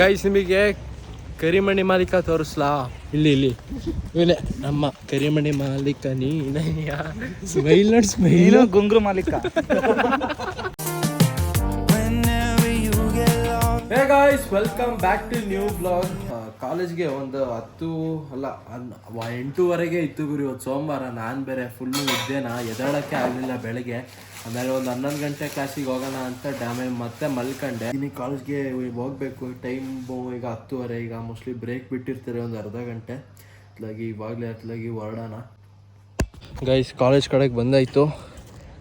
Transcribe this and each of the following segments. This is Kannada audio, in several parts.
ಗೈಸ್ ನಿಮಗೆ ಕರಿಮಣಿ ಮಾಲೀಕ ತೋರಿಸ್ಲಾ? ಇಲ್ಲಿ ಇಲ್ಲಿ. ಇವನೇ ನಮ್ಮ ಕರಿಮಣಿ ಮಾಲೀಕ ನೀನಯ್ಯ. ಸ್ಮೈಲ್ ನೋಡಿ ಸ್ಮೈಲ್ ಗುಂಗ್ರು ಮಾಲೀಕ. Hey guys welcome back to new blog ಕಾಲೇಜ್ಗೆ ಒಂದು ಹತ್ತು ಅಲ್ಲ ಎಂಟೂವರೆಗೆ ಇತ್ತು ಗುರು. ಇವತ್ತು ಸೋಮವಾರ ನಾನು ಬೇರೆ ಫುಲ್ಲು ಇದ್ದೇನ? ಎದಾಡೋಕ್ಕೆ ಆಗಲಿಲ್ಲ ಬೆಳಗ್ಗೆ. ಆಮೇಲೆ ಒಂದು ಹನ್ನೊಂದು ಗಂಟೆ ಕ್ಲಾಸಿಗೆ ಹೋಗೋಣ ಅಂತ ಡ್ಯಾಮೇಜ್ ಮತ್ತೆ ಮಲ್ಕೊಂಡೆ. ಇನ್ನು ಕಾಲೇಜ್ಗೆ ಹೋಗ್ಬೇಕು. ಟೈಮ್ ಈಗ ಹತ್ತುವರೆ. ಈಗ ಮೋಸ್ಟ್ಲಿ ಬ್ರೇಕ್ ಬಿಟ್ಟಿರ್ತಾರೆ ಒಂದು ಅರ್ಧ ಗಂಟೆ. ಅತ್ಲಾಗಿ ಇವಾಗಲೇ ಅತ್ಲಾಗಿ ಹೊರಡೋಣ. ಗೈಸ್ ಕಾಲೇಜ್ ಕಡೆಗೆ ಬಂದಾಯಿತು.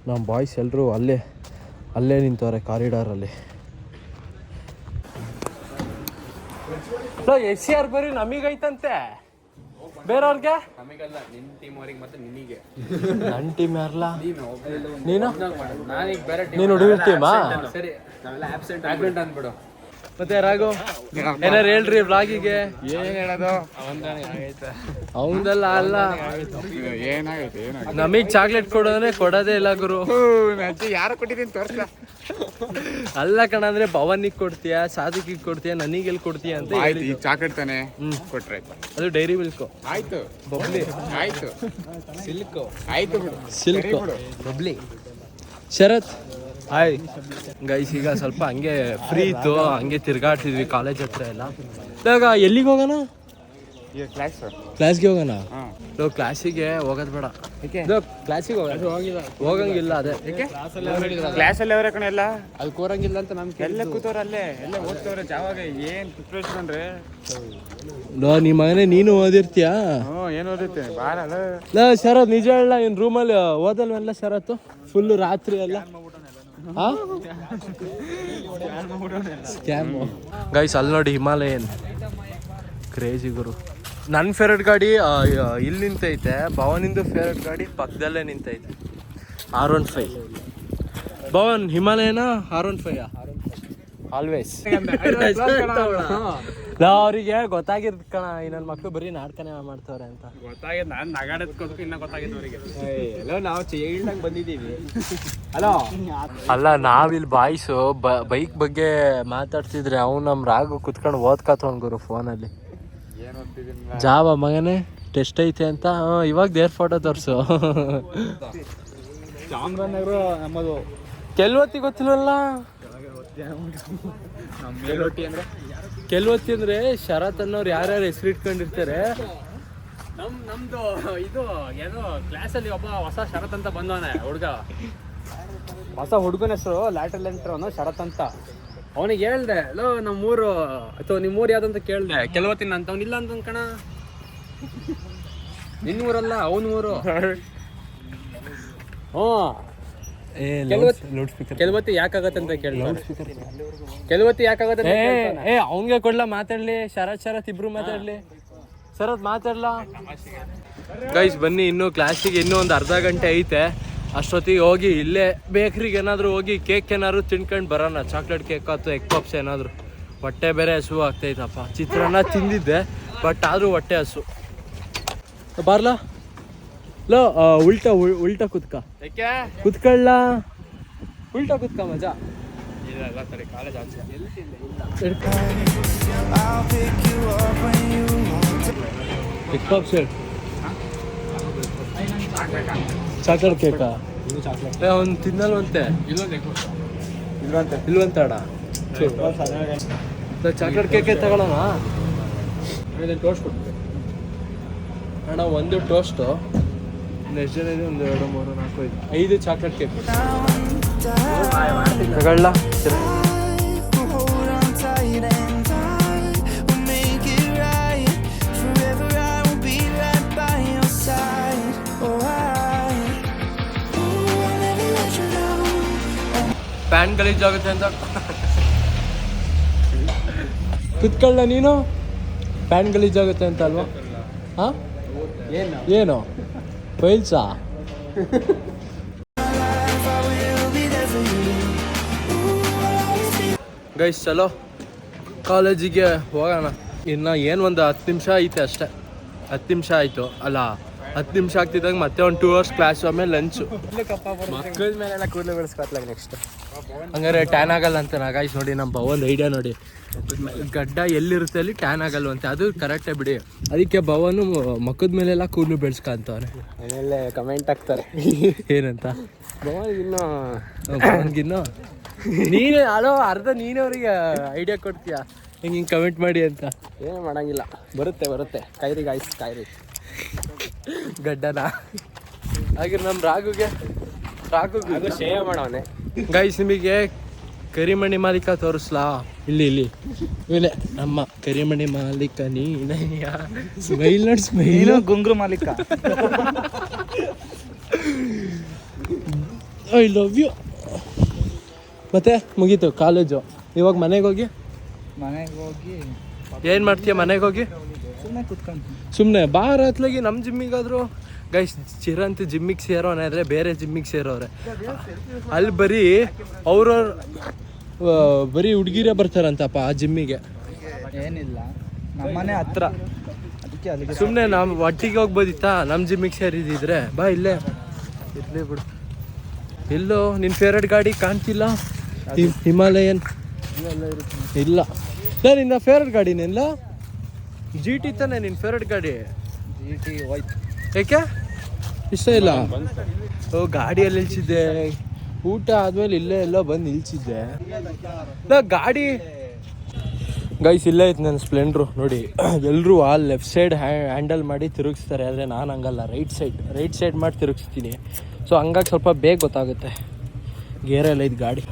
ನಮ್ಮ ಬಾಯ್ಸ್ ಎಲ್ಲರೂ ಅಲ್ಲೇ ಅಲ್ಲೇ ನಿಂತವ್ರೆ ಕಾರಿಡಾರಲ್ಲಿ ಎಸ್ ಸಿ ಆರ್ ಬರೀ ನಮಗೈತಂತೆ ಬೇರೆಯವ್ರಿಗೆ? ನಮಗಲ್ಲ ನಿನ್ ಟೀಮ್ ಅವ್ರಿಗೆ ಮತ್ತೆ ನಿನಗೆ. ನನ್ನ ಟೀಮ್ ಯಾರಲ್ಲ ನೀನು ನಾನೀಗ ಬೇರೆ ನೀನು ಹುಡುಗಿರ್ತೀಮಾ ಟೀಮಾ ಸರಿ ನಾವೆಲ್ಲ ಆಬ್ಸೆಂಟ್ ಆಗ್ಬಿಡು. ಮತ್ತೆ ರಾಘು ಏನಾರು ಹೇಳ್ರಿ ಬ್ಲಾಗಿಗೆ ಏನ್ ಹೇಳೋದು? ಅವಂದಲ್ಲ ಅಲ್ಲ. ಏನಾಗೈತೆ ನಮಗ್ ಚಾಕ್ಲೇಟ್ ಕೊಡೋದ್ರೆ ಕೊಡೋದೇ ಇಲ್ಲ ಗುರು. ಯಾರು ಕೊಟ್ಟಿದ್ದೀನಿ ತೋರ್ಸ ಅಲ್ಲ ಕಣ ಅಂದ್ರೆ ಭವನಿಗೆ ಕೊಡ್ತೀಯ ಕೊಡ್ತೀಯಾ ಕೊಡ್ತೀಯ ನನಗೆಲ್ಲಿ ಕೊಡ್ತೀಯ ಅಂತ ಆಯ್ತು ಈ. ಚಾಕ್ಲೇಟ್ ತಾನೆ ಕೊಟ್ರೆ. ಅದು ಡೈರಿ ಮಿಲ್ಕ್ ಆಯ್ತು. ಬಬ್ಲಿ. ಆಯ್ತು. ಸಿಲ್ಕ್. ಆಯ್ತು silk. Bubbly. Sharath. Hi guys ಈಗ ಸ್ವಲ್ಪ ಹಂಗೆ ಫ್ರೀ ಇತ್ತು ಹಂಗೆ ತಿರ್ಗಾಡ್ತಿದ್ವಿ ಕಾಲೇಜ್ ಹತ್ರ ಎಲ್ಲ. ಇವಾಗ ಎಲ್ಲಿಗೆ ಹೋಗೋಣ? ಕ್ಲಾಸ್ಗೆ ಹೋಗೋಣ? ಕ್ಲಾಸಿಗೆ ಹೋಗೋದು ಬೇಡ. ಕ್ಲಾಸಿಗೆ ಹೋಗೋಣ. ಹೋಗಂಗಿಲ್ಲ ಅದೇ. ಕ್ಲಾಸಲ್ಲಿ ಅವರೇ ಕಣ ಎಲ್ಲ? ಅಲ್ಲಿ ಕೋರಂಗಿಲ್ಲ ಅಂತ ನಮ್ಗೆ ಎಲ್ಲ ಕೂತವ್ರ ಅಲ್ಲೇ ಎಲ್ಲ ಓದ್ತವ್ರೆ. ಜಾವಾಗ ಏನು ಪ್ರಿಪ್ರೇಷನ್ ಅಂದ್ರೆ? ಲೋ ನಿಮ್ಮ ಮಗನೇ ನೀನು ಓದಿರ್ತೀಯ? ಏನು ಓದುತ್ತೆ ಬಾರ ಲೋ ಶರತ್ ನಿಜ ಹೇಳ ಇನ್ ರೂಮಲ್ಲಿ ಓದಲ್ವೆಲ್ಲ ಶರತ್ ಫುಲ್ ರಾತ್ರಿ ಎಲ್ಲ. ಗೈಸ್ ಅಲ್ಲಿ ನೋಡಿ ಹಿಮಾಲಯನ್. ಕ್ರೇಜಿ ಗುರು. ನನ್ನ ಫೇವ್ರೆಟ್ ಗಾಡಿ ಇಲ್ಲಿ ನಿಂತೈತೆ. ಭವನಿಂದು ಫೇವ್ರೆಟ್ ಗಾಡಿ ಪಕ್ಕದಲ್ಲೇ ನಿಂತೈತೆ. ಆರ್ ಒನ್ ಫೈವ್ ಭವನ್ ಹಿಮಾಲಯನ? ಆರ್ ಒನ್ ಫೈವ್ ಆಲ್ವೇಸ್ ಅವರಿಗೆ ಗೊತ್ತಾಗಿದ್ ಕಣ ಈ ನನ್ನ ಮಕ್ಕಳು ಬರೀ ನಾಟಕನೇ ಮಾಡ್ತವ್ರೆ ಅಂತ. ಗೊತ್ತಾಗಿದೆ ನಾನು ನಗಾಡೋದಕ್ಕೋಸ್ಕರ ಇನ್ನ ಗೊತ್ತಾಗಿದೆ ಅವರಿಗೆ. ಎಲ್ಲೋ ನಾವು ಚೈಲ್ಡಾಗಿ ಬಂದಿದ್ದೀವಿ. ಹಲೋ? ಅಲ್ಲ ನಾವಿಲ್ಲಿ ಬಾಯ್ಸು ಬೈಕ್ ಬಗ್ಗೆ ಮಾತಾಡ್ತಿದ್ರೆ ಅವ್ನು ನಮ್ಮ ರಾಗು ಕುತ್ಕೊಂಡು ಓದ್ಕಾತವನ್ ಗುರು ಫೋನಲ್ಲಿ. ಜಾವ ಮಗನೇ ಟೆಸ್ಟ್ ಐತೆ ಅಂತ? ಇವಾಗ ದೇವ್ರ ಫೋಟೋ ತೋರಿಸು. ಚಾಮರಾಜನಗರ ನಮ್ಮದು. ಕೆಲವತ್ತಿ ಗೊತ್ತಿಲ್ವಲ್ಲ ಕೆಲವತ್ತಿ ಅಂದ್ರೆ? ಶರತ್ ಅನ್ನೋರು ಯಾರ್ಯಾರು ಹೆಸರು ಇಟ್ಕೊಂಡಿರ್ತಾರೆ. ನಮ್ ನಮ್ದು ಇದು ಏನೋ ಕ್ಲಾಸಲ್ಲಿ ಒಬ್ಬ ಹೊಸ ಶರತ್ ಅಂತ ಬಂದವನೆ ಹುಡುಗ. ಹೊಸ ಹುಡುಗನ ಹೆಸರು ಲ್ಯಾಟರ್ ಲೆಂಟರ್ ಅವನು ಶರತ್ ಅಂತ. ಅವನಿಗೆ ಹೇಳ್ದೆ ಲೋ ನಮ್ಮೂರು ಅಥವಾ ನಿಮ್ಮೂರು ಯಾವ್ದಂತ ಕೇಳ್ದೆ. ಕೆಲವತ್ತಿನ ಅಂತ ಅವ್ನು ಇಲ್ಲ ಅಂತ ಕಣ. ನಿನ್ನೂರಲ್ಲ ಅವನ ಊರು ಹ್ಞೂ ಕೆಲವತ್ತು- ಯಾಕಾಗತ್ತೆ ಅಂತ ಕೇಳ್ತಾರೆ. ಕೆಲವತ್ತಿ ಯಾಕಾಗತ್ತೆ ಅಂತ ಏ ಕೇಳ್ತಾನೆ. ಏ ಅವನ್ಗೆ ಕೊಡ್ಲಾ ಮಾತಾಡ್ಲಿ ಶರತ್ ಶರತ್ ಇಬ್ರು ಮಾತಾಡ್ಲಿ. ಶರತ್ ಮಾತಾಡ್ಲಾ? ಗೈಸ್ ಬನ್ನಿ ಇನ್ನು ಕ್ಲಾಸಿಗೆ ಇನ್ನೂ ಒಂದು ಅರ್ಧ ಗಂಟೆ ಐತೆ. ಅಷ್ಟೊತ್ತಿಗೆ ಹೋಗಿ ಇಲ್ಲೇ ಬೇಕ್ರಿಗೆ ಏನಾದರೂ ಹೋಗಿ ಕೇಕ್ ಏನಾದ್ರು ತಿನ್ಕೊಂಡು ಬರೋಣ. ಚಾಕ್ಲೇಟ್ ಕೇಕ್ ಅಥವಾ ಎಗ್ ಪಾಪ್ಸ್ ಏನಾದರೂ. ಹೊಟ್ಟೆ ಬೇರೆ ಹಸು ಆಗ್ತೈತಪ್ಪ. ಚಿತ್ರಾನ್ನ ತಿಂದಿದ್ದೆ ಬಟ್ ಆದರೂ ಹೊಟ್ಟೆ ಹಸು. ಬಾರ್ಲಾ? ಲೋ ಉಲ್ಟ ಉಲ್ಟಾ ಉಲ್- ಉಲ್ಟಾ ಕುತ್ಕ. ಯಾಕೆ? ಕುತ್ಕೊಳ್ಳ. ಉಲ್ಟಾ ಕುತ್ಕ ಮಜಾ. ಪಪ್ಸ್ ಹೇಳಿ ಚಾಕ್ಲೇಟ್ ಕೇಕಾ ಏ ಅವ್ನು ತಿನ್ನಲ್ವಂತೆ. ಇಲ್ವಂತೆ. ಇಲ್ವಂತಾಡ? ಚಾಕ್ಲೇಟ್ ಕೇಕೆ ತಗೊಳ್ಳೋಣ ಟೋಸ್ಟ್ ಕೊಡ್ತೀವಿ ಅಣ್ಣ ಒಂದು ಟೋಸ್ಟು ಎಷ್ಟು ಜನ ಇದೆ ಒಂದು ಎರಡು ಮೂರು ನಾಲ್ಕು ಐದು. ಐದು ಚಾಕ್ಲೇಟ್ ಕೇಕ್ ತಗೊಳ್ಳ. ಪ್ಯಾನ್ ಗಲೀಜಾಗುತ್ತೆ ಅಂತ. ಕುತ್ಕೊಳ್ಳ ನೀನು? ಪ್ಯಾನ್ ಗಲೀಜಾಗುತ್ತೆ ಅಂತ ಅಲ್ವಾ? ಹಾಂ? ಏನು? ಏನು? ಫೈಲ್ಸಾ ಗೈಸ್, ಚಲೋ. ಕಾಲೇಜಿಗೆ ಹೋಗೋಣ. ಇನ್ನು ಏನು ಒಂದು ಹತ್ತು ನಿಮಿಷ ಐತೆ ಅಷ್ಟೇ. ಹತ್ತು ನಿಮಿಷ ಆಯಿತು. ಅಲ್ಲ ಹತ್ತು ನಿಮಿಷ ಆಗ್ತಿದ್ದಂಗೆ ಮತ್ತೆ ಒಂದು ಟೂ ಅವರ್ಸ್ ಕ್ಲಾಸ್ ಆಮೇಲೆ ಲಂಚು ಮಕ್ಕಳ ಮೇಲೆಲ್ಲ ಕೂದಲು ಬೆಳೆಸ್ಕೊತ್ಲಾಗ ನೆಕ್ಸ್ಟ್ ಹಂಗಾರೆ ಟ್ಯಾನ್ ಆಗಲ್ಲ ಅಂತ ನಾಗಾಯ್ಸ್ ನೋಡಿ ನಮ್ಮ ಒಂದು ಐಡಿಯಾ ನೋಡಿ. ಗಡ್ಡ ಎಲ್ಲಿರುತ್ತೆ ಅಲ್ಲಿ ಟ್ಯಾನ್ ಆಗಲ್ವಂತೆ ಅದು ಕರೆಕ್ಟೇ ಬಿಡಿ. ಅದಕ್ಕೆ ಭವನು ಮಕ್ಕದ ಮೇಲೆಲ್ಲ ಕೂದಲು ಬೆಳೆಸ್ಕೊಂತವ್ರೆ ಆಮೇಲೆ ಕಮೆಂಟ್ ಹಾಕ್ತಾರೆ. ಏನಂತ? ಇನ್ನು ಭವನ್ಗಿನ್ನು ನೀನೇ ಅಲೋ ಅರ್ಧ ನೀನೇ ಅವರಿಗೆ ಐಡಿಯಾ ಕೊಡ್ತೀಯ? ಹಿಂಗೆ ಹಿಂಗೆ ಕಮೆಂಟ್ ಮಾಡಿ ಅಂತ. ಏನು ಮಾಡಂಗಿಲ್ಲ. ಬರುತ್ತೆ ಬರುತ್ತೆ. ಕೈರಿ ಗಾಯ್ಸ್ ಕಾಯ್ರಿ ಗಡ್ಡನ. ಹಾಗೆ ನಮ್ಮ ರಾಗುಗೆ ರಾಗುಗೆ ಅದು ಶೇವ್ ಮಾಡವನೆ ಗೈಸ್ ನಿಮಗೆ ಕರಿಮಣಿ ಮಾಲೀಕ ತೋರಿಸ್ಲಾ? ಇಲ್ಲಿ ಇಲ್ಲಿ. ಇವನೇ ನಮ್ಮ ಕರಿಮಣಿ ಮಾಲೀಕ ನೀನಯ್ಯ. ಸ್ಮೈಲ್ ನೋಡಿ ಸ್ಮೈಲ್ ಗುಂಗ್ರು ಮಾಲೀಕ. ಐ ಲವ್ ಯು ಮತ್ತೆ ಮುಗೀತು ಕಾಲೇಜು. ಇವಾಗ ಮನೆಗೆ ಹೋಗಿ? ಮನೆಗೆ ಹೋಗಿ. ಏನು ಮಾಡ್ತೀಯ ಮನೆಗೆ ಹೋಗಿ? ಸುಮ್ಮನೆ ಕುತ್ಕೊಂಡು ಸುಮ್ಮನೆ ಬಾರ ಹತ್ಲಾಗಿ ನಮ್ಮ ಜಿಮ್ಮಿಗಾದ್ರು ಗೈಸ್ ಚಿರಂತ ಜಿಮ್ಮಿಗೆ ಸೇರೋನೇ ಆದರೆ ಬೇರೆ ಜಿಮ್ಮಿಗೆ ಸೇರೋರೆ. ಅಲ್ಲಿ ಬರೀ ಅವ್ರವ್ರ ಬರೀ ಹುಡುಗಿರೇ ಬರ್ತಾರಂತಪ್ಪ ಆ ಜಿಮ್ಮಿಗೆ. ಏನಿಲ್ಲ. ನಮ್ಮನೆ ಹತ್ರ. ಅದಕ್ಕೆ ಸುಮ್ಮನೆ ನಾವು ಒಟ್ಟಿಗೆ ಹೋಗ್ಬೋದಿತ್ತಾ? ನಮ್ಮ ಜಿಮ್ಮಿಗೆ ಸೇರಿದಿದ್ರೆ. ಬಾ ಇಲ್ಲೇ. ಇರಲಿ ಬಿಡು. ಇಲ್ಲೋ ನಿನ್ನ ಫೇವ್ರೇಟ್ ಗಾಡಿ ಕಾಣ್ತಿಲ್ಲ? ಹಿಮಾಲಯನ್. ಇಲ್ಲ. ಇಲ್ಲ ನಿನ್ನ ಫೇವ್ರೇಟ್ ಗಾಡಿನಿಲ್ಲ ಜಿ ಟಿ ತಾನೆ ನಿನ್ ಫೇವ್ರೆಟ್ ಗಾಡಿ? ಜಿ ಟಿ ಹೋಯ್ತು ಏಕೆ? ಇಷ್ಟ ಇಲ್ಲ. ಓ ಗಾಡಿಯಲ್ಲಿ ನಿಲ್ಸಿದ್ದೆ. ಊಟ ಆದ್ಮೇಲೆ ಇಲ್ಲೇ ಎಲ್ಲ ಬಂದು ನಿಲ್ಸಿದ್ದೆ. ನಾ ಗಾಡಿ. ಗೈಸ್ ಇಲ್ಲೇ ಐತೆ ನನ್ನ ಸ್ಪ್ಲೆಂಡ್ರು ನೋಡಿ. ಎಲ್ಲರೂ ಆ ಲೆಫ್ಟ್ ಸೈಡ್ ಹ್ಯಾಂಡಲ್ ಮಾಡಿ ತಿರುಗಿಸ್ತಾರೆ ಆದರೆ ನಾನು ಹಂಗಲ್ಲ. ರೈಟ್ ಸೈಡ್ ರೈಟ್ ಸೈಡ್ ಮಾಡಿ ತಿರುಗಿಸ್ತೀನಿ. ಸೊ ಹಂಗಾಗಿ ಸ್ವಲ್ಪ ಬೇಗ ಗೊತ್ತಾಗುತ್ತೆ. ಗೇರೆಲ್ಲ ಐತೆ ಗಾಡಿ.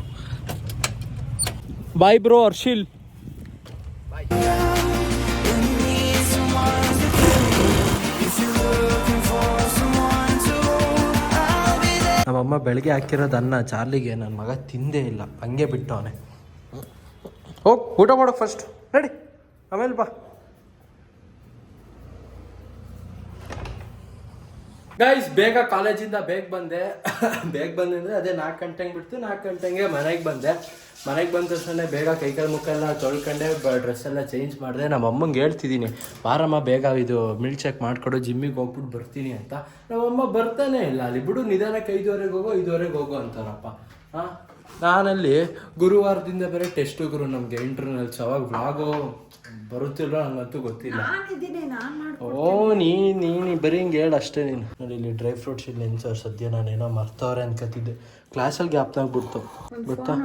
ಬಾಯ್ ಬ್ರೋ ಹರ್ಷಿಲ್ ನಮ್ಮಮ್ಮ ಬೆಳಗ್ಗೆ ಹಾಕಿರೋದು ಅನ್ನ ಚಾರ್ಲಿಗೆ ನನ್ನ ಮಗ ತಿಂದೇ ಇಲ್ಲ. ಹಂಗೆ ಬಿಟ್ಟವನೆ. ಓ ಊಟ ಮಾಡೋ ಫಸ್ಟ್ ರೆಡಿ ಆಮೇಲೆ ಬಾ. ಗೈಸ್ ಬೇಗ ಕಾಲೇಜಿಂದ ಬೇಗ ಬಂದೆ. ಬೇಗ ಬಂದೆ ಅಂದರೆ ಅದೇ ನಾಲ್ಕು ಗಂಟೆಗೆ ಬಿಡ್ತು. ನಾಲ್ಕು ಗಂಟೆಗೆ ಮನೆಗೆ ಬಂದೆ. ಮನೆಗೆ ಬಂದ ತಕ್ಷಣ ಬೇಗ ಕೈಕಾಲು ಮುಖ ಎಲ್ಲ ತೊಳ್ಕೊಂಡೆ ಡ್ರೆಸ್ ಎಲ್ಲ ಚೇಂಜ್ ಮಾಡಿದೆ. ನಮ್ಮ ಅಮ್ಮಂಗೆ ಹೇಳ್ತಿದ್ದೀನಿ ಬಾರಮ್ಮ ಬೇಗ ಇದು ಮಿಲ್ ಚೆಕ್ ಮಾಡಿಕೊಡು ಜಿಮ್ಮಿಗೆ ಹೋಗ್ಬಿಟ್ಟು ಬರ್ತೀನಿ ಅಂತ. ನಮ್ಮಮ್ಮ ಬರ್ತಾನೆ ಇಲ್ಲ ಅಲ್ಲಿ. ಬಿಡು, ನಿಧಾನಕ್ಕೆ ಐದುವರೆಗೆ ಹೋಗೋ ಐದುವರೆಗೆ ಹೋಗೋ ಅಂತಾರಪ್ಪ. ಹಾಂ? ನಾನಲ್ಲಿ ಗುರುವಾರದಿಂದ ಬೇರೆ ಟೆಸ್ಟ್ ಗುರು ನಮಗೆ ಇಂಟರ್ನಲ್ಸ್ ಅವಾಗ ಬ್ಲಾಗು ಬರುತ್ತಿಲ್ಲ ನಂಗಂತೂ ಗೊತ್ತಿಲ್ಲ. ಓ ನೀ ನೀನು ಬರೀ ಹಿಂಗೆ ಹೇಳು ಅಷ್ಟೇ ನೀನು. ನೋಡಿ ಇಲ್ಲಿ ಡ್ರೈ ಫ್ರೂಟ್ಸ್ ಇಲ್ಲಿ ಸರ್ ಸದ್ಯ ನಾನೇನೋ ಮರ್ತವ್ರೆ ಅನ್ಕೋತಿದ್ದೆ ಕ್ಲಾಸಲ್ಲಿ ಗ್ಯಾಪ್ ಆಗ್ಬಿಡ್ತು. ಗೊತ್ತಾ?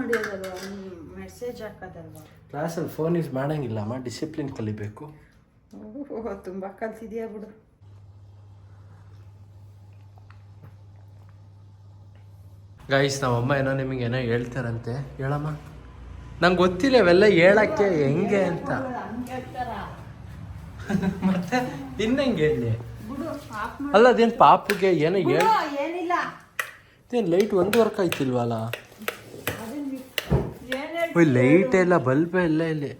ಕ್ಲಾಸಲ್ಲಿ ಫೋನ್ ಯೂಸ್ ಮಾಡಂಗಿಲ್ಲಮ್ಮ ಡಿಸಿಪ್ಲಿನ್ ಕಲಿಬೇಕು. ಓಹ್ ತುಂಬ ಕಲ್ತಿದ್ಯಾ ಬಿಡು. ಗೈಸ್ ನಮ್ಮಮ್ಮ ಏನೋ ನಿಮಗೆ ಏನೋ ಹೇಳ್ತಾರಂತೆ. ಹೇಳಮ್ಮ. ನಂಗೆ ಗೊತ್ತಿಲ್ಲ ಇವೆಲ್ಲ ಹೇಳಕ್ಕೆ ಹೆಂಗೆ ಅಂತ. ಮತ್ತೆ ಇನ್ನಂಗೆ ಹೇಳಿ? ಅಲ್ಲ ಅದೇನು ಪಾಪಿಗೆ ಏನೋ ಹೇಳಿ. ಇದೇನು ಲೈಟ್ ಒಂದು ವರ್ಕ್ ಆಯ್ತಿಲ್ವಲ್ಲ? ಓಯ್ ಲೈಟ್ ಎಲ್ಲ ಬಲ್ಬ್ ಎಲ್ಲ ಇಲ್ಲಿ.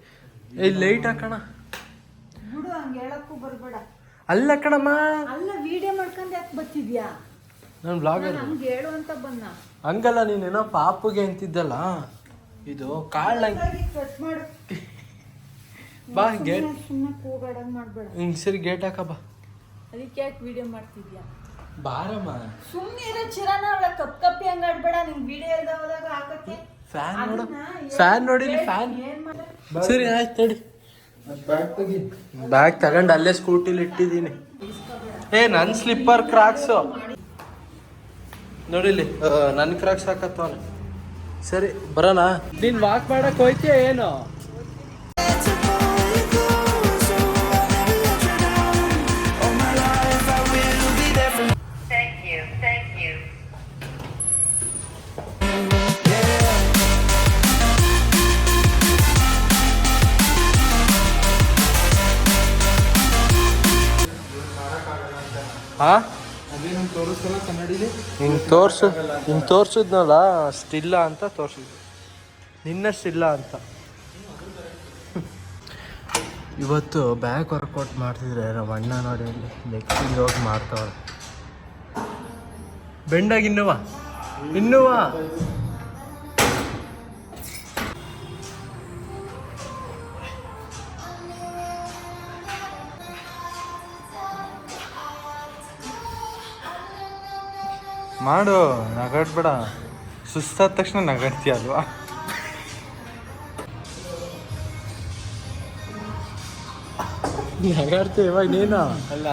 ಇಲ್ಲಿ ಲೈಟ್ ಹಾಕೋಣ. ಅಲ್ಲ ಕಣಮ್ಮ. ಅಲ್ಲ ವಿಡಿಯೋ ಮಾಡ್ಕೊಂಡು ಯಾಕೆ ಬರ್ತಿದ್ಯಾ? ನಾನು ಬ್ಲಾಗರ್ ಹಂಗೆ ಹೇಳು ಅಂತ ಬಂದ. ಹಂಗಲ್ಲ ನೀನೇನೋ ಪಾಪುಗೆ ಅಂತಿದ್ದಲ್ಲ? ಇದು ಕಾಳ್ ಬಾ ಗೇಟ್ ಹಿಂಗ್ ಸರಿ ಗೇಟ್ ಹಾಕ ಬಾ. ಅದಕ್ಕೆ ಯಾಕೆ ವಿಡಿಯೋ ಮಾಡ್ತಿದ್ಯಾ? ಬಾರಮ್ಮ. ಸುಮ್ಮನೆ ಇರೋ ಚಿರಾನ ಅವಳ ಕಪ್ ಕಪ್ಪಿ ಹಂಗ ಆಡ್ಬೇಡ ನಿಂಗೆ ವಿಡಿಯೋ ಇಲ್ದ ಹೋದಾಗ ಹಾಕಕ್ಕೆ. ಫ್ಯಾನ್ ನೋಡು. ಫ್ಯಾನ್ ನೋಡಿ ಫ್ಯಾನ್ ಸರಿ ಆಯ್ತು ತಡಿ ಬ್ಯಾಗ್ ತಗೊಂಡು ಅಲ್ಲೇ ಸ್ಕೂಟಿಲಿ ಇಟ್ಟಿದ್ದೀನಿ. ಏ ನನ್ನ ಸ್ಲಿಪ್ಪರ್ ಕ್ರಾಕ್ಸು ನೋಡಿಲಿ ನನ್ನ ಕ್ರಾಕ್ಸ್ ಸಾಕತ್ತ ಸರಿ ಬರೋಣ. ನೀನ್ ವಾಕ್ ಮಾಡಕ್ ಹೋಯ್ತೀಯ ಏನು? ಹಾಂ ಹಿಂಗ್ ತೋರ್ಸು, ಹಿಂಗ್ ತೋರ್ಸಿದ್ನಲ್ಲ, ಸ್ಟಿಲ್ಲ ಅಂತ ತೋರಿಸಿದ್ದು ನಿನ್ನಷ್ಟಿಲ್ಲ ಅಂತ. ಇವತ್ತು ಬ್ಯಾಕ್ ವರ್ಕೌಟ್ ಮಾಡ್ತಿದ್ರೆ ನಮ್ಮ ಅಣ್ಣ ನೋಡಿ ನೆಕ್ಸ್ಟಿಗೆ ಹೋಗಿ ಮಾಡ್ತಾವ್ರೆ ಬೆಂಡಾಗಿ ಇನ್ನುವ? ಇನ್ನುವ? ಮಾಡು ನಗಾಡ್ಬೇಡ. ಸುಸ್ತಾದ ತಕ್ಷಣ ನಗಾಡ್ತೀಯ ಅಲ್ವಾ? ನಗಾಡ್ತೀವಿ ಇವಾಗ ನೀನು? ಅಲ್ಲ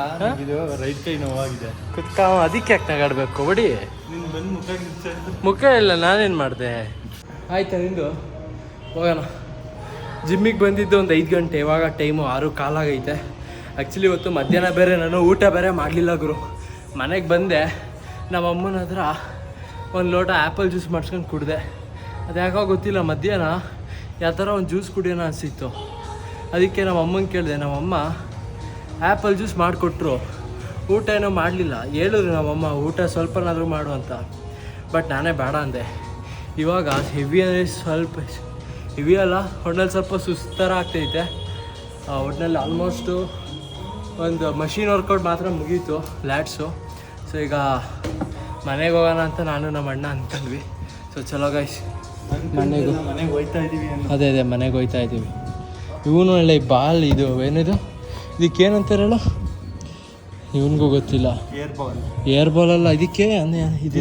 ಇದು ರೈಟ್ ಕೈ ನೋವಾಗಿದೆ. ಕುತ್ಕ ಅದಕ್ಕೆ ಯಾಕೆ ನಗಾಡ್ಬೇಕು? ಬಿಡಿ ನಿನ್ ಬಂದು ಮುಖ ಮುಖ ಇಲ್ಲ ನಾನೇನು ಮಾಡಿದೆ? ಆಯ್ತಾ ನಿಂದು? ಹೋಗೋಣ. ಜಿಮ್ಮಿಗೆ ಬಂದಿದ್ದು ಒಂದು ಐದು ಗಂಟೆ ಇವಾಗ ಟೈಮು ಆರು ಕಾಲಾಗೈತೆ. ಆ್ಯಕ್ಚುಲಿ ಇವತ್ತು ಮಧ್ಯಾಹ್ನ ಬೇರೆ ನಾನು ಊಟ ಬೇರೆ ಮಾಡಲಿಲ್ಲ ಗುರು. ಮನೆಗೆ ಬಂದೆ. ನಮ್ಮ ಅಮ್ಮನ ಹತ್ರ ಒಂದು ಲೋಟ ಆ್ಯಪಲ್ ಜ್ಯೂಸ್ ಮಾಡ್ಸ್ಕೊಂಡು ಕುಡಿದೆ. ಅದು ಯಾಕೋ ಗೊತ್ತಿಲ್ಲ ಮಧ್ಯಾಹ್ನ ಯಾವ ಥರ ಒಂದು ಜ್ಯೂಸ್ ಕುಡಿಯೋಣ ಅನಿಸಿತ್ತು. ಅದಕ್ಕೆ ನಮ್ಮ ಅಮ್ಮಂಗೆ ಕೇಳಿದೆ ನಮ್ಮಮ್ಮ ಆ್ಯಪಲ್ ಜ್ಯೂಸ್ ಮಾಡಿಕೊಟ್ರು. ಊಟ ಏನೋ ಮಾಡಲಿಲ್ಲ. ಹೇಳಿದ್ರು ನಮ್ಮಮ್ಮ ಊಟ ಸ್ವಲ್ಪನಾದರೂ ಮಾಡು ಅಂತ. ಬಟ್ ನಾನೇ ಬೇಡ ಅಂದೆ. ಇವಾಗ ಹೆವಿ ಅಂದರೆ ಸ್ವಲ್ಪ ಹೆವಿ ಅಲ್ಲ ಒಟ್ನಲ್ಲಿ ಸ್ವಲ್ಪ ಸುಸ್ತರ ಆಗ್ತೈತೆ. ಆ, ಒಟ್ನಲ್ಲಿ ಆಲ್ಮೋಸ್ಟು ಒಂದು ಮಷಿನ್ ವರ್ಕೌಟ್ ಮಾತ್ರ ಮುಗೀತು ಲ್ಯಾಟ್ಸು ಸೊ ಈಗ ಮನೆಗೆ ಹೋಗೋಣ ಅಂತ ನಾನು ನಮ್ಮ ಅಣ್ಣ ಅಂದ್ಕೊಂಡ್ವಿ ಸೊ ಚಲೋ ಗೈಸ್ ಮನೆಗೆ ಮನೆಗೆ ಹೋಯ್ತಾ ಇದ್ದೀವಿ ಅದೇ ಅದೇ ಮನೆಗೆ ಹೋಯ್ತಾ ಇದ್ದೀವಿ. ಇವನು ಒಳ್ಳೆ ಬಾಲ್ ಇದು ಏನಿದು? ಇದಕ್ಕೇನಂತಾರಲ್ಲ? ಇವನಿಗೂ ಗೊತ್ತಿಲ್ಲ. ಏರ್ ಬಾಲ್ ಏರ್ ಬಾಲ್ ಅಲ್ಲ ಇದಕ್ಕೆ? ಇದು.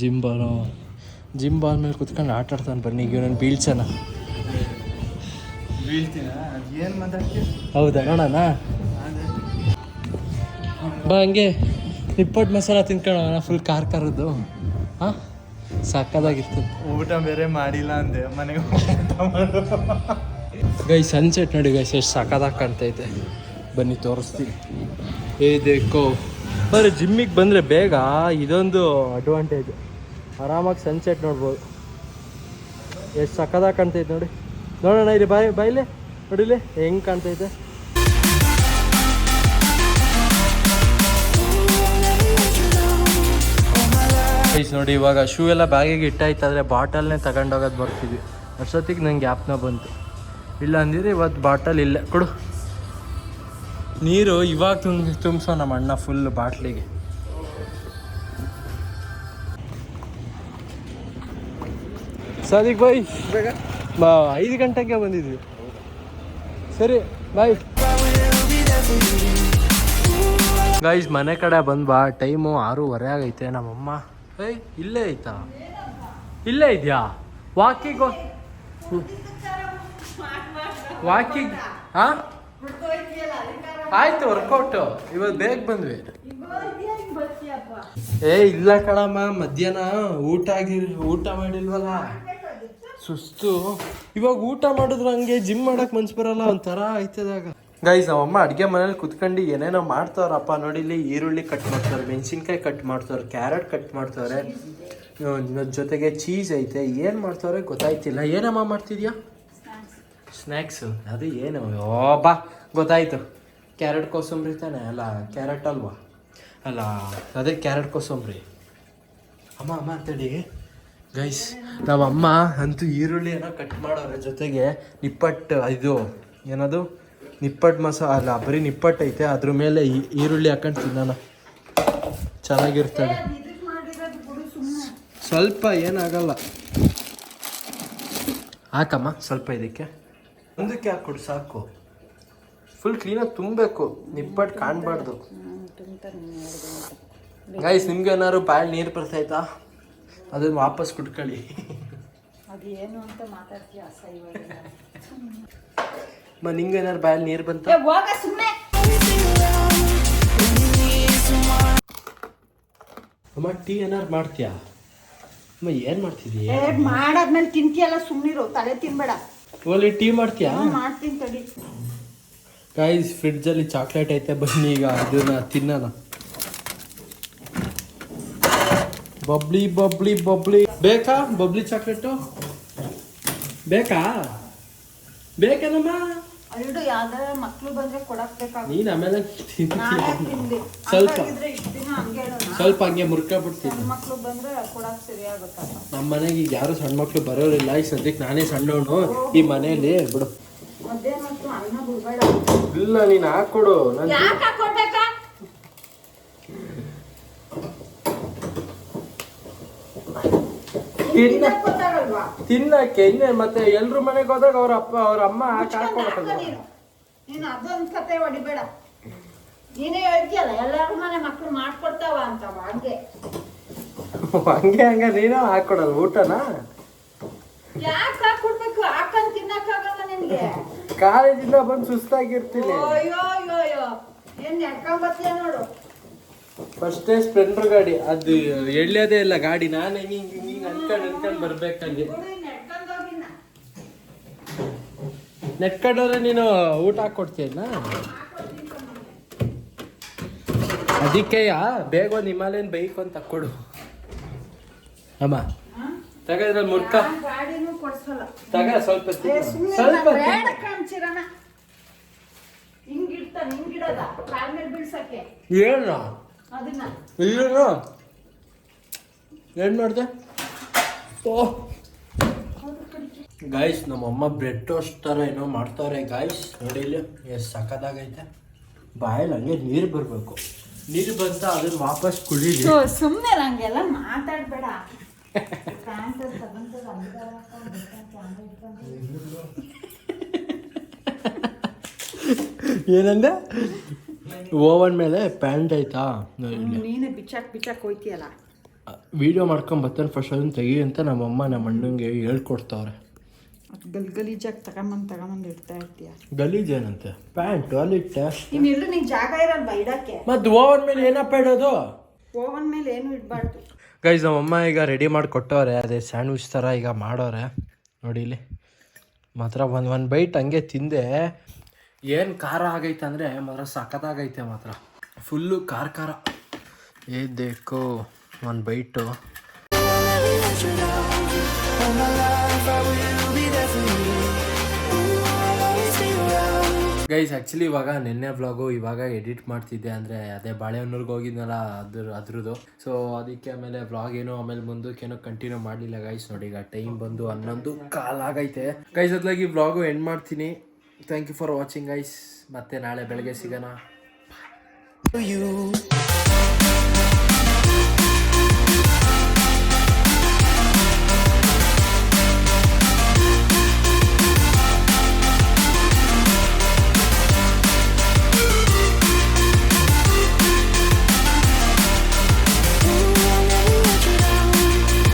ಜಿಮ್ ಬಾಲ್ ಜಿಮ್ ಬಾಲ್ ಮೇಲೆ ಕುತ್ಕೊಂಡು ಆಟ ಆಡ್ತಾನೆ ಬನ್ನಿ. ಈಗ ಇವನನ್ನು ಬೀಳ್ಸೋಣ. ಹೌದಾ ನೋಡೋಣ. ಬಾ ಹಂಗೆ. ನಿಪ್ಪಟ್ಟು ಮಸಾಲ ತಿನ್ಕೊಳ್ಳೋಣ ಫುಲ್ ಖಾರ ಖಾರದ್ದು ಹಾಂ? ಸಾಕಾಗಿತ್ತು ಊಟ ಬೇರೆ ಮಾಡಿಲ್ಲ ಅಂದೆ. ಮನೆಗೆ ಗೈ ಸನ್ಸೆಟ್ ನೋಡಿ ಗೈಸ್ ಎಷ್ಟು ಸಕ್ಕದಾಗಿ ಕಾಣ್ತೈತೆ. ಬನ್ನಿ ತೋರಿಸ್ತೀನಿ. ಏ ದೇಕೋ ಬರೀ ಜಿಮ್ಮಿಗೆ ಬಂದರೆ ಬೇಗ ಇದೊಂದು ಅಡ್ವಾಂಟೇಜ್ ಆರಾಮಾಗಿ ಸನ್ಸೆಟ್ ನೋಡ್ಬೋದು. ಎಷ್ಟು ಸಕ್ಕದಾಗಿ ಕಾಣ್ತೈತೆ ನೋಡಿ. ನೋಡೋಣ ಇಲ್ಲಿ ಬಾಯ್ ಬಾಯ್ಲೆ ನೋಡಿಲಿ ಹೆಂಗೆ ಕಾಣ್ತೈತೆ. ಗೈಸ್ ನೋಡಿ, ಇವಾಗ ಶೂ ಎಲ್ಲ ಬ್ಯಾಗಿಗೆ ಇಟ್ಟಾಯ್ತಾದ್ರೆ ಬಾಟಲ್ನೇ ತಗೊಂಡೋಗೋದು ಬರ್ತಿದ್ವಿ ಅಷ್ಟೊತ್ತಿಗೆ ನಂಗೆ ಜ್ಞಾಪನ ಬಂತು. ಇಲ್ಲ ಅಂದಿದ್ರೆ ಇವತ್ತು ಬಾಟಲ್ ಇಲ್ಲ. ಕೊಡು. ನೀರು ಇವಾಗ ತುಂಬ ತುಂಬಿಸೋ ನಮ್ಮ ಅಣ್ಣ ಫುಲ್ ಬಾಟ್ಲಿಗೆ ಸದಿಕ್ ಬಾಯ್ ಬಾ, ಐದು ಗಂಟೆಗೆ ಬಂದಿದ್ವಿ. ಸರಿ ಬಾಯ್ ಗೈಸ್ ಮನೆ ಕಡೆ ಬಂದ್ ಬಾ ಟೈಮು ಆರೂವರೆ ಆಗೈತೆ ನಮ್ಮಮ್ಮ. ಏಯ್, ಇಲ್ಲೇ ಐತಾ ಇಲ್ಲೇ ಇದೆಯಾ? ವಾಕಿಂಗ್ ವಾಕಿಂಗ್ ಹಾ? ಆಯ್ತು ವರ್ಕೌಟ್ ಇವತ್ತು ಬೇಗ ಬಂದ್ವಿ. ಏ, ಇಲ್ಲ ಕಣಮ್ಮ, ಮಧ್ಯಾಹ್ನ ಊಟ ಆಗಿ ಊಟ ಮಾಡಿಲ್ವಲ್ಲ? ಸುಸ್ತು. ಇವಾಗ ಊಟ ಮಾಡಿದ್ರೆ ಹಂಗೆ ಜಿಮ್ ಮಾಡಕ್ ಮನ್ಸು ಬರಲ್ಲ, ಒಂಥರ ಆಯ್ತದಾಗ ಗೈಸ್ ನಮ್ಮಮ್ಮ ಅಡುಗೆ ಮನೇಲಿ ಕುತ್ಕೊಂಡು ಏನೇನೋ ಮಾಡ್ತಾವ್ರಪ್ಪ ನೋಡಿ, ಇಲ್ಲಿ ಈರುಳ್ಳಿ ಕಟ್ ಮಾಡ್ತಾರೆ, ಮೆಣಸಿನ್ಕಾಯಿ ಕಟ್ ಮಾಡ್ತಾರೆ ಕ್ಯಾರೆಟ್ ಕಟ್ ಮಾಡ್ತಾರೆ. ಜೊತೆಗೆ ಚೀಸ್ ಐತೆ, ಏನು ಮಾಡ್ತಾವ್ರೆ ಗೊತ್ತಾಯ್ತಿಲ್ಲ. ಏನಮ್ಮ ಮಾಡ್ತಿದ್ಯಾ? ಸ್ನ್ಯಾಕ್ಸು ಅದು ಏನು? ಓ, ಬಾ, ಗೊತ್ತಾಯ್ತು. ಕ್ಯಾರೆಟ್ ಕೋಸಂಬರಿ ತಾನೆ? ಅಲ್ಲ ಕ್ಯಾರೆಟ್ ಅಲ್ವಾ? ಅಲ್ಲ, ಅದೇ ಕ್ಯಾರೆಟ್ ಕೋಸಂಬರಿ. ಅಮ್ಮ ಅಮ್ಮ ಅಂತೇಳಿ. ಗೈಸ್ ನಮ್ಮಮ್ಮ ಅಂತೂ ಈರುಳ್ಳಿ ಏನೋ ಕಟ್ ಮಾಡೋರೆ ಜೊತೆಗೆ ನಿಪ್ಪಟ್ಟು, ಇದು, ಏನದು? ನಿಪ್ಪಟ್ಟು ಮಸಾ ಅಲ್ಲ, ಬರೀ ನಿಪ್ಪಟ್ಟು ಐತೆ, ಅದ್ರ ಮೇಲೆ ಈರುಳ್ಳಿ ಹಾಕೊಂಡು ತಿನ್ನೋಣ. ಚೆನ್ನಾಗಿರ್ತದೆ. ಸ್ವಲ್ಪ ಏನಾಗಲ್ಲ. ಹಾಕಮ್ಮ, ಸ್ವಲ್ಪ ಇದಕ್ಕೆ. ಒಂದಕ್ಕೆ ಹಾಕೊಡು ಸಾಕು. ಫುಲ್ ಕ್ಲೀನಾಗಿ ತುಂಬಬೇಕು ನಿಪ್ಪಟ್ಟು ಕಾಣಬಾರ್ದು. ಗೈಸ್ ನಿಮ್ಗೆ ಏನಾದ್ರು ಬಾಯಲ್ಲಿ ನೀರು ಬರ್ತಾಯ್ತಾ ಅದನ್ನ ವಾಪಸ್ ಕುಟ್ಕೊಳ್ಳಿ ಅದೇನು ಅಂತ ಮಾತಾಡ್ತೀಯ ಮ ನಿಂಗೆ ಏನಾರು ಬಾಯಲ್ಲಿ ನೀರು ಬಂತ? ಏ, ಹೋಗ ಸುಮ್ಮನೆ ಅಮ್ಮ ಟೀ ಏನಾರು ಮಾಡ್ತೀಯಾ? ಅಮ್ಮ ಏನ್ ಮಾಡ್ತಿದ್ದೀಯ ಏ ಮಾಡಾದ್ಮೇಲೆ ತಿಂತೀಯಲ್ಲ ಸುಮ್ಮನಿರು ತಲೆ ತಿನ್ಬೇಡ. ಓಲಿ ಟೀ ಮಾಡ್ತೀಯಾ? ಮಾಡ್ತೀನಿ ತಡಿ. ಗೈಸ್ ಫ್ರಿಡ್ಜಲ್ಲಿ ಚಾಕ್ಲೇಟ್ ಐತೆ ಬನ್ನಿ ಈಗ ಅದನ್ನ ತಿನ್ನೋಣ. Bubbly Bubbly Bubbly. ಬೇಕಾ ಬಬ್ಲಿ ಚಾಕ್ಲೇಟು ಬೇಕಾ? ಬೇಕೇನಮ್ಮ? ಅಲ್ಡು ಯಾವ್ದಾರ ಮಕ್ಳು ಬಂದ್ರೆ ಕೊಡಕ್ ಬೇಕಾಗ ನೀನು ಆಮೇಲೆ ನಾಳೆ ತಿಂದೆ. ಸ್ವಲ್ಪ. ಹಂಗಾಗಿದ್ರೆ ಇಷ್ಟ್ ದಿನ ಹಂಗೆ ಹೇಳೋಣ ಸ್ವಲ್ಪ ಹಂಗೆ ಮುರ್ಕೊಬಿಡ್ತೀನಿ ಸಣ್ಣ ಮಕ್ಳು ಬಂದ್ರೆ ಕೊಡಕ್ ಸರಿ ಆಗುತ್ತಲ್ಲ ನಮ್ಮ ಮನೆಗೆ ಈಗ ಯಾರು ಸಣ್ಣ ಮಕ್ಳು ಬರೋರಿಲ್ಲ. ಈಗ ಸದ್ಯಕ್ಕೆ ನಾನೇ ಸಣ್ಣವನು. ಈ ಮನೆಯಲ್ಲಿ ಬಿಡು. ಮಧ್ಯಾಹ್ನ ಹೊತ್ತು ಅನ್ನ ಬಿಡ್ಬೇಡ ಇಲ್ಲ ನೀನು ಹಾಕೊಡು ನಾನು ಯಾಕೆ ಹಾಕೊಡ್ಬೇಕಾ ತಿನ್ನ ತಿನ್ನಕ್ಕೆ ಇನ್ನೇ ಮತ್ತೆ ಎಲ್ರ ಮನೆಗೆ ಹೋದಾಗ ಅವ್ರ ಅಪ್ಪ ಅವ್ರ ಅಮ್ಮ ಹಾಕಿ ನೀನು. ಅದೊಂದು ಕತೆ ಹೊಡಿಬೇಡ. ನೀನೇ ಹೇಳ್ತೀಯಲ್ಲ ಎಲ್ಲಾರು ಮನೆ ಮಕ್ಕಳು ಮಾಡ್ಕೊಡ್ತಾವ ಅಂತ ಹಂಗೆ ಹಂಗೆ ಹಂಗ ನೀನು ಹಾಕೊಡಲ್ಲ ಊಟನಾ? ಯಾಕೆ ಹಾಕೊಡ್ಬೇಕು? ಹಾಕೊಂಡ್ ತಿನ್ನಕ್ಕಾಗಲ್ಲ ನಿನ್ಗೆ. ಕಾಲೇಜಿಂದ ಬಂದು ಸುಸ್ತಾಗಿರ್ತೀನಿ. ಅಯ್ಯೋ ಅಯ್ಯೋ ಅಯ್ಯೋ. ಏನ್ ಬರ್ತೀಯ ನೋಡು. ಫಸ್ಟೇ ಸ್ಪ್ಲೆಂಡರ್ ಗಾಡಿ. ಅದು ಎಳ್ಯೋದೇ ಇಲ್ಲ ಗಾಡಿ. ನಾನು ಹಿಂಗೆ ಹಿಂಗೆ ಅನ್ಕೊಂಡು ಅನ್ಕೊಂಡು ಬರ್ಬೇಕಲ್ಲಿ ಹೋಗಿನ ನೆಟ್ಕೊಂಡೋದ್ರೆ ನೀನು ಊಟ ಹಾಕೊಡ್ತೀಯಲ್ಲ ಅದಕ್ಕೆ ಬೇಗ ಒಂದು ಹಿಮಾಲಯನ್ ಬೈಕ್ ಅಂತ ಕೊಡು ಅಮ್ಮ. ತಗದ್ರೆ ಕೊಡ್ಸಲ್ಲ ತಗ ಸ್ವಲ್ಪ ಸ್ವಲ್ಪ ಏನು ಅದನ್ನ. ಏನು ಮಾಡ್ದೆ? ಓ. ಗಾಯ್ಸ್ ನಮ್ಮಮ್ಮ ಬ್ರೆಡ್ ಟೋಸ್ಟ್ ಥರ ಏನೋ ಮಾಡ್ತಾವ್ರೆ ಗಾಯ್ಸ್ ನೋಡಿ ಇಲ್ಲಿ ಎಷ್ಟು ಸಖತ್ತಾಗೈತೆ. ಬಾಯಲ್ಲಿ ಹಂಗೆ ನೀರು ಬರಬೇಕು. ನೀರು ಬಂತ ಅದನ್ನ ವಾಪಸ್ ಕುಡೀರಿ. ಸುಮ್ಮನೆ ನಂಗೆಲ್ಲ ಮಾತಾಡ್ಬೇಡ. ಏನಂದೆ? ಓವನ್ ಮೇಲೆ ಪ್ಯಾಂಟ್ ಆಯ್ತಾ? ನೀನೇ ಬಿಚ್ಚಾಕ್ ಬಿಚ್ಚಾಕ್ ಹೋಯ್ತೀಯಲ್ಲ. ವಿಡಿಯೋ ಮಾಡ್ಕೊಂಡ್ ಬರ್ತಾನೆ ಫಸ್ಟ್ ಅದನ್ನ ತೆಗಿ ಅಂತ ನಮ್ಮಮ್ಮ ನಮ್ಮ ಅಣ್ಣಂಗೆ ಹೇಳ್ಕೊಡ್ತಾವ್ರೆ. ಗಲ್ ಗಲೀಜಾಗಿ ತಗೊಂಬಂದು ತಗೊಂಬಂದು ಇಡ್ತಾ ಇರ್ತೀಯ? ಗಲೀಜ್ ಏನಂತೆ? ಪ್ಯಾಂಟ್ ಟಾಯ್ಲೆಟ್ ನೀನ್ ಇಲ್ಲೂ ನಿಂಗೆ ಜಾಗ ಇರಲ್ವಾ ಇಡಕ್ಕೆ. ಮತ್ತೆ ಓವನ್ ಮೇಲೆ ಏನಪ್ಪ ಇಡೋದು ಓವನ್ ಮೇಲೆ ಏನು ಇಡಬಾರ್ದು. ಗೈಸ್ ನಮ್ಮಮ್ಮ ಈಗ ರೆಡಿ ಮಾಡಿ ಕೊಟ್ಟವ್ರೆ ಅದೇ ಸ್ಯಾಂಡ್ವಿಚ್ ಥರ ಈಗ ಮಾಡೋರೆ. ನೋಡಿ ಇಲ್ಲಿ. ಮಾತ್ರ ಒಂದು ಒಂದು ಬೈಟ್ ಹಂಗೆ ತಿಂದೆ. ಏನು ಖಾರ ಆಗೈತೆ ಅಂದರೆ ಮಾತ್ರ ಸಖತ್ತಾಗೈತೆ ಮಾತ್ರ. ಫುಲ್ಲು ಖಾರ ಖಾರ. ಏ ದೇಕೋ ಒಂದು ಬೈಟು ಗೈಸ್ ಆ್ಯಕ್ಚುಲಿ ಇವಾಗ ನಿನ್ನೆ ವ್ಲಾಗು ಇವಾಗ ಎಡಿಟ್ ಮಾಡ್ತಿದ್ದೆ ಅಂದರೆ ಅದೇ ಬಾಳೆಹೊನ್ನೂರ್ಗೆ ಹೋಗಿದ್ನಲ್ಲ ಅದ್ರ ಅದ್ರದ್ದು. ಸೊ ಅದಕ್ಕೆ ಆಮೇಲೆ ವ್ಲಾಗ್ ಏನೋ, ಆಮೇಲೆ ಮುಂದಕ್ಕೇನೋ ಕಂಟಿನ್ಯೂ ಮಾಡಲಿಲ್ಲ ಗೈಸ್ ನೋಡಿ, ಈಗ ಟೈಮ್ ಬಂದು ಹನ್ನೊಂದು ಕಾಲಾಗೈತೆ. ಗೈಸ್ ಅದ್ಲಾಗಿ ವ್ಲಾಗು ಎಂಡ್ ಮಾಡ್ತೀನಿ. ಥ್ಯಾಂಕ್ ಯು ಫಾರ್ ವಾಚಿಂಗ್ ಐಸ್ ಮತ್ತೆ ನಾಳೆ ಬೆಳಗ್ಗೆ ಸಿಗೋಣ. You.